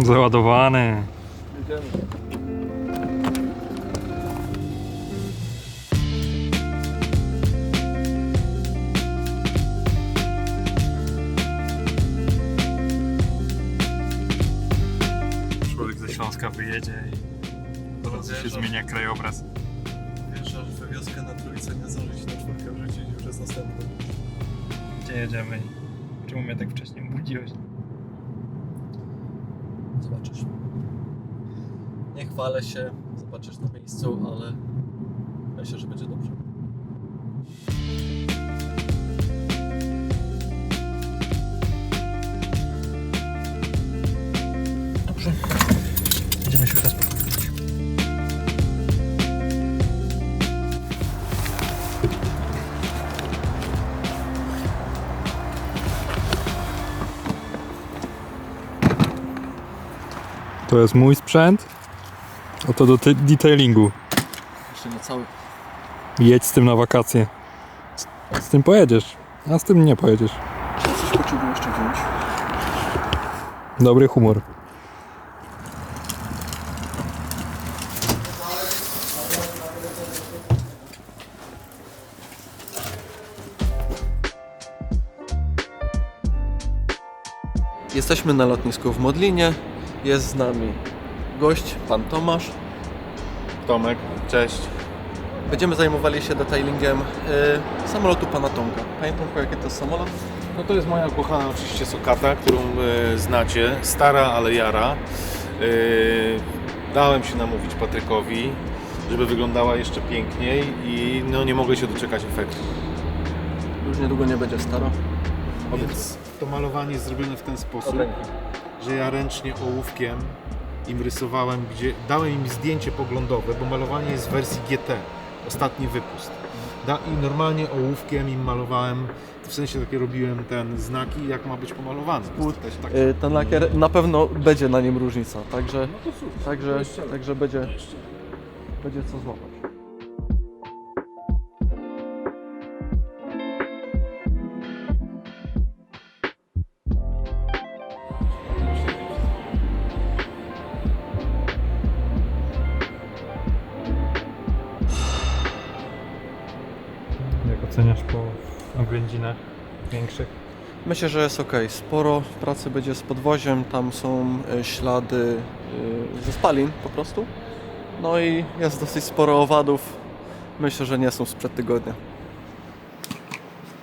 Załadowany. Człowiek ze Śląska wyjedzie i od razu się zmienia krajobraz. Wjeżdżasz we wioskę na trójce, nie zdążyć na czwórkę wrzucić już jest następny. Gdzie jedziemy? Czemu mnie tak wcześnie budziłeś? Zobaczysz. Nie chwalę się, zobaczysz na miejscu, ale myślę, że będzie dobrze. Dobrze. To jest mój sprzęt. Oto do te- detailingu. Jeszcze nie cały. Jedź z tym na wakacje. Z, tym pojedziesz, a z tym nie pojedziesz. Coś potrzebuję jeszcze wziąć? Dobry humor. Jesteśmy na lotnisku w Modlinie. Jest z nami gość, pan Tomasz. Tomek, cześć. Będziemy zajmowali się detailingiem y, samolotu pana Tomka. Panie Tomku, jaki to jest samolot? No to jest moja ukochana oczywiście Sokata, którą e, znacie. Stara, ale jara. E, dałem się namówić Patrykowi, żeby wyglądała jeszcze piękniej i no nie mogę się doczekać efektu. Już niedługo nie będzie staro. Więc to malowanie jest zrobione w ten sposób, że ja ręcznie ołówkiem im rysowałem, gdzie dałem im zdjęcie poglądowe, bo malowanie jest w wersji GT, ostatni wypust. Da, I normalnie ołówkiem im malowałem, w sensie takie robiłem ten znaki, jak ma być pomalowane. To też tak Y, ten lakier na pewno będzie na nim różnica, także, No to super. także, także będzie, będzie co złapać. Większych? Myślę, że jest ok. Sporo pracy będzie z podwoziem, tam są e, ślady e, ze spalin po prostu. No i jest dosyć sporo owadów. Myślę, że nie są sprzed tygodnia.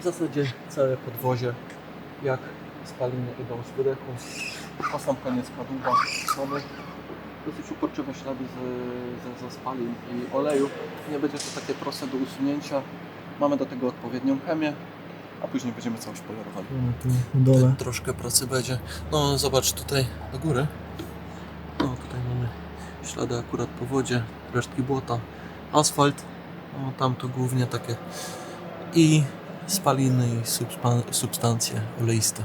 W zasadzie całe podwozie, jak spaliny idą z wydechu, a sam koniec kadłuba mamy dosyć uporczywe ślady ze, ze, ze spalin i oleju. Nie będzie to takie proste do usunięcia. Mamy do tego odpowiednią chemię, a później będziemy całość polerowali. Dole. Troszkę pracy będzie. No zobacz tutaj do góry. No tutaj mamy ślady akurat po wodzie, resztki błota, asfalt. No tam to głównie takie i spaliny i substancje oleiste.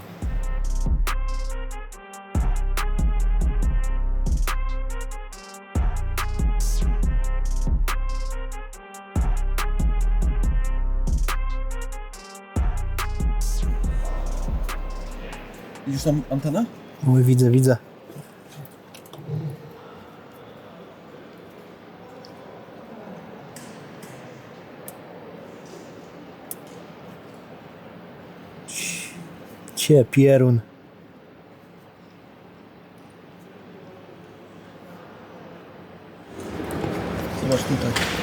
Widzisz tam antenę? Oj, widzę, widzę. Cie, pierun. Zobacz tutaj.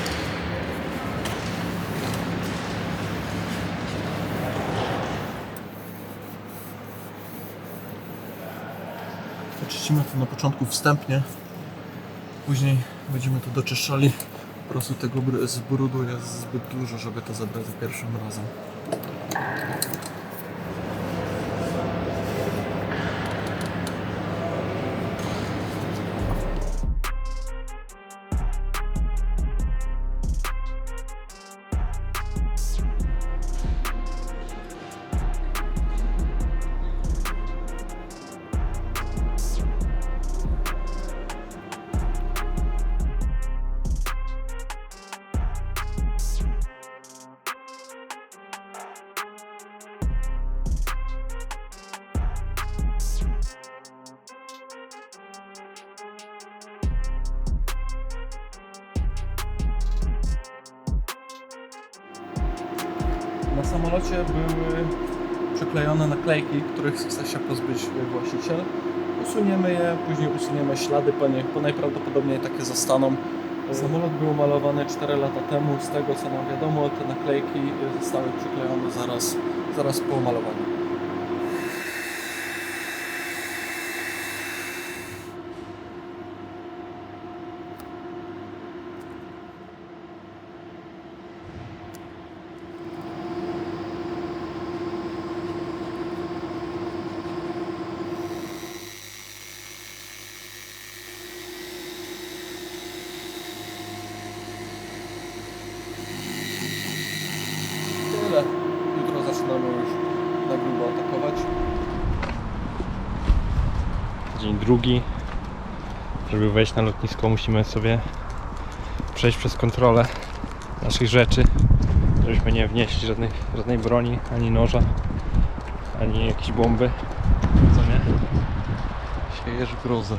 Oczyścimy to na początku wstępnie. Później będziemy to doczyszczali. Po prostu tego brudu jest zbyt dużo, żeby to zabrać za pierwszym razem. Na samolocie były przyklejone naklejki, których chce się pozbyć właściciel. Usuniemy je, później usuniemy ślady po nich, bo najprawdopodobniej takie zostaną. Samolot był malowany 4 lata temu, z tego co nam wiadomo, te naklejki zostały przyklejone zaraz, zaraz po malowaniu. Tyle. Jutro zaczynamy już na grubo atakować. Dzień drugi. Żeby wejść na lotnisko musimy sobie przejść przez kontrolę naszych rzeczy. Żebyśmy nie wnieśli żadnej, żadnej broni, ani noża, ani jakiejś bomby. Co nie? Siejesz grozę.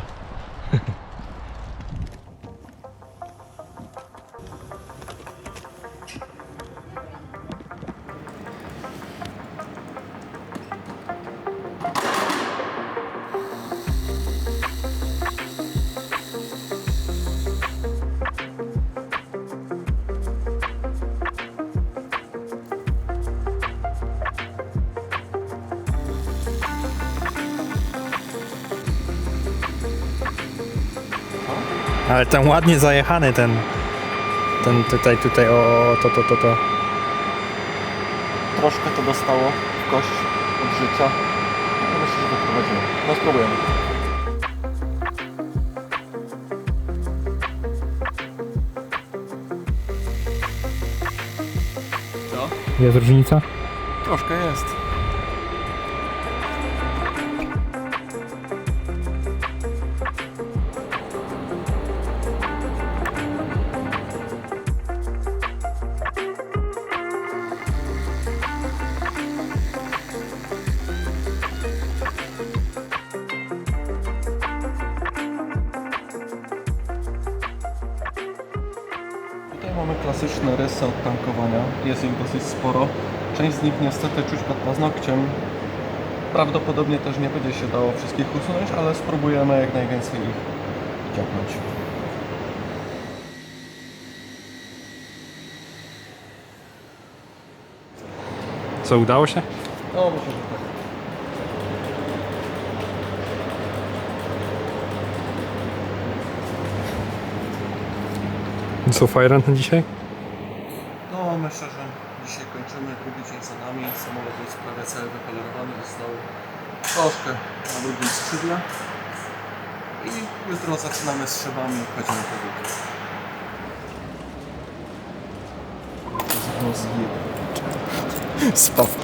Ale ten ładnie zajechany ten. Ten tutaj, tutaj, o, to, to, to, to. Troszkę to dostało w kość od życia. No myślę, że wyprowadzimy. No spróbujemy. Co? Jest różnica? Troszkę jest. Rysy od tankowania. Jest ich dosyć sporo. Część z nich niestety czuć pod paznokciem. Prawdopodobnie też nie będzie się dało wszystkich usunąć, ale spróbujemy jak najwięcej ich ciągnąć. Co, udało się? No, myślę, że tak. Co, fajrant na dzisiaj? Myślę, że dzisiaj kończymy. Drugi dzień za nami. Samolot jest prawie cały wypolerowany. Został troszkę na drugim skrzydle. I jutro zaczynamy z szybami i wchodzimy po wód. Spaw.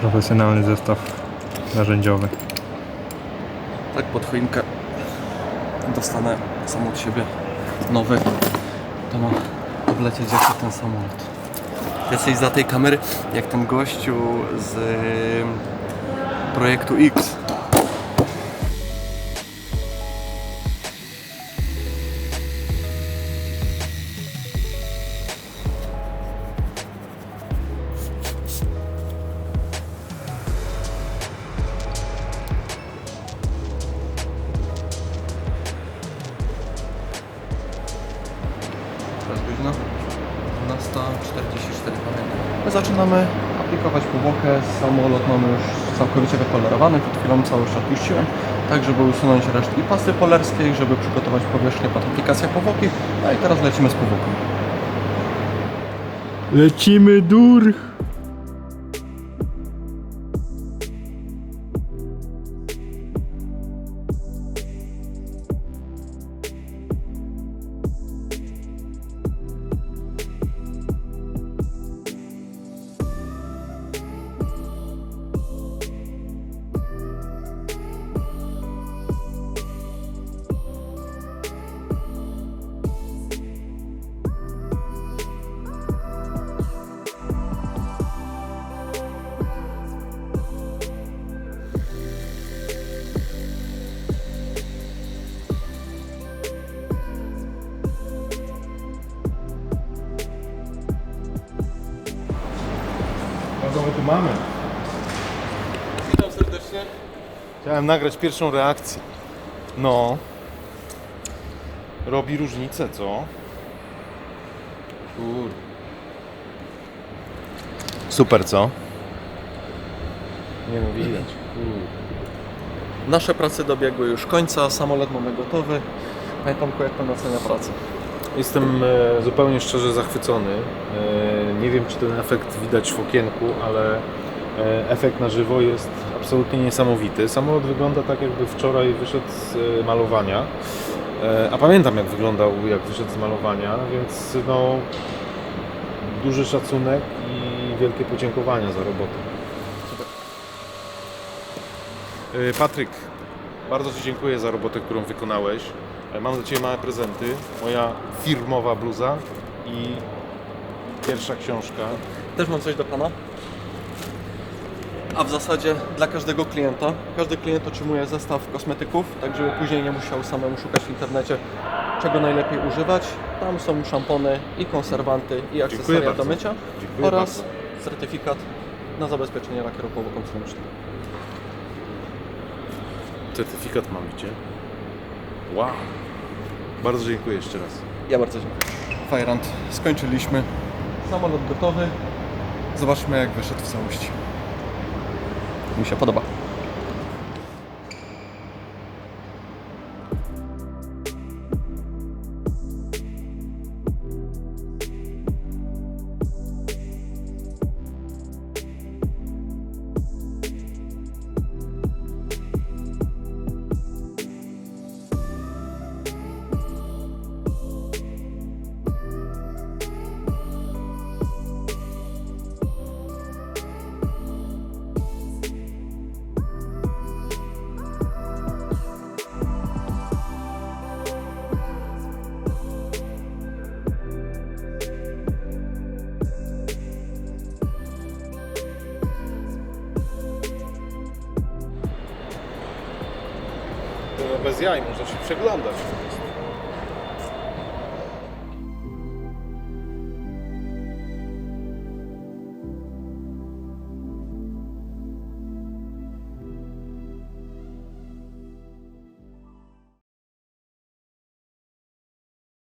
Profesjonalny zestaw narzędziowy. Tak pod choinkę dostanę sam od siebie nowy. To ma oblecieć jeszcze ten samolot. Jesteś za tej kamery jak ten gościu z projektu X. zaczynamy aplikować powłokę. Samolot mamy już całkowicie wypolerowany. Przed chwilą całość odpuściłem. Tak, żeby usunąć resztki pasty polerskiej, żeby przygotować powierzchnię pod aplikację powłoki. No i teraz lecimy z powłoką. Lecimy durch! Mamy? Witam serdecznie. Chciałem nagrać pierwszą reakcję. No. Robi różnicę, co? Kur. Super, co? Nie no, widać. Nasze prace dobiegły już końca, samolot mamy gotowy. Panie Tomku, jak Pan ocenia pracę? Jestem e, zupełnie szczerze zachwycony. E, nie wiem, czy ten efekt widać w okienku, ale e, efekt na żywo jest absolutnie niesamowity. Samolot wygląda tak, jakby wczoraj wyszedł z malowania. A pamiętam, jak wyglądał, jak wyszedł z malowania, więc no, duży szacunek i wielkie podziękowania za robotę. Patryk, bardzo Ci dziękuję za robotę, którą wykonałeś. E, Mam dla Ciebie małe prezenty. Moja firmowa bluza i pierwsza książka. Też mam coś do Pana. A w zasadzie dla każdego klienta. Każdy klient otrzymuje zestaw kosmetyków, tak żeby później nie musiał samemu szukać w internecie, czego najlepiej używać. Tam są szampony i konserwanty i akcesoria do bardzo. mycia Dziękuję oraz certyfikat na zabezpieczenie lakieru połowo-konsumicznego. Certyfikat mam, widzicie? Wow. Bardzo dziękuję jeszcze raz. Ja bardzo dziękuję. Fajrant skończyliśmy. Samolot gotowy. Zobaczmy jak wyszedł w całości. Mi się podoba. Bez jaj, można się przeglądać.